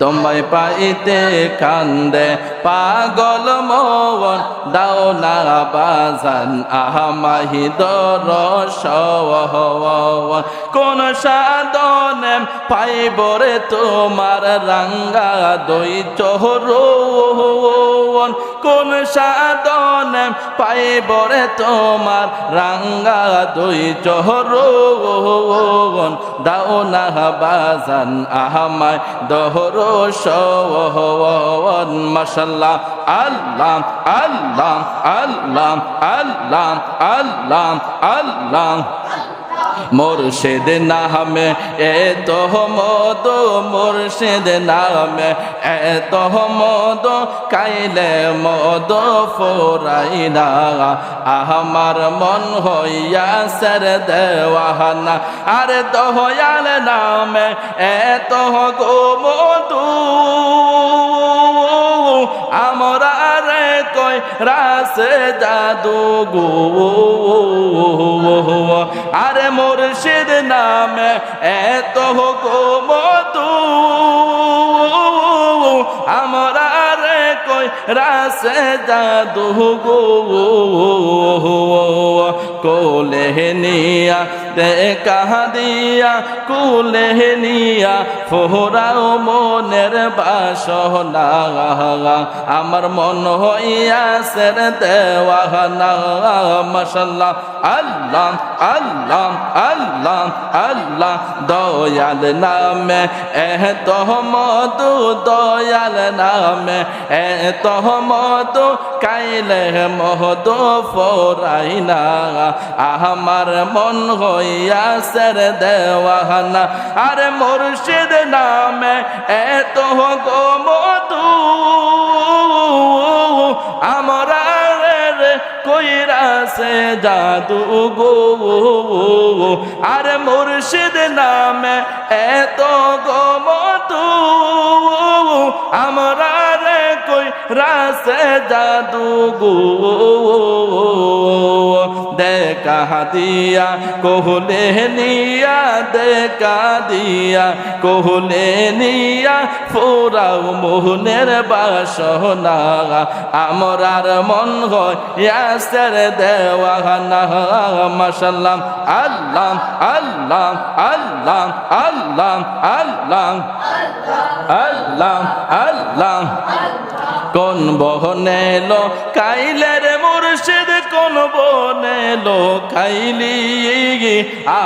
তোমায় পাইতে কান্দে, পাগল মন দাও না বাজান, আহমাহি দর কোন সাধনে পাইব রে তোমার রাঙ্গা, দই চহরন কোন সাধনে পাইব রে তোমার রাঙ্গা দই চহরন দাও না বাজান আহমায় দহর সওয়ান মাশাল্লাহ, আল্লাহ আল্লাহ আল্লাহ আল্লাহ আল্লাহ আল্লাহ। মুর্শিদ নামে এত মদ, মুর্শিদ নামে এত মদ, কাইলে মদ ফোরাই না। আমার মন হইয়া সর দেওয়ানা, আরে দহয়াল নামে এত গো মধু। আমরা রে কয় রাসে জাদু গো। মুর্শিদ নামে এত মধু রাসে জাদু গো কোলে নিয়া দেখা দিয়া, কুলে নিয়া ফোরাও মনের বাসনা আমার মন হইয়া সের দেওয়ানা। মশাল্লাহ, আল্লাহ আল্লাহ আল্লাহ আল্লাহ, দয়াল নামে। এহ মধু, দয়াল নামে। এত মধু কাইলে মহদু ফোরাই না আমার মন হইয়া সের দেওয়ানা। আরে মুর্শিদ নামে এত গো মধু কইরা সে জাদু গো। আরে মুর্শিদ নামে এত গো মধু আমরা রাসে জাদু গো। দেখা দিয়া, কোহলে নিয়া, দেখা দিয়া, কোহলে নিয়া, ফোরাও মোহনের বাসনা। আমরার মন হয় ইয়াসের দেওয়ানা। মাশাল্লাহ আল্লাহ আল্লাহ আল্লাহ আল্লাহ আল্লাহ আল্লাহ আল্লাহ কোন বহনে লো কাইলের মুর্শিদ কোন বনেলো কাইলি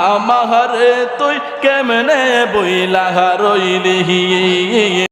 আমার তুই কেমনে বইলা রইলি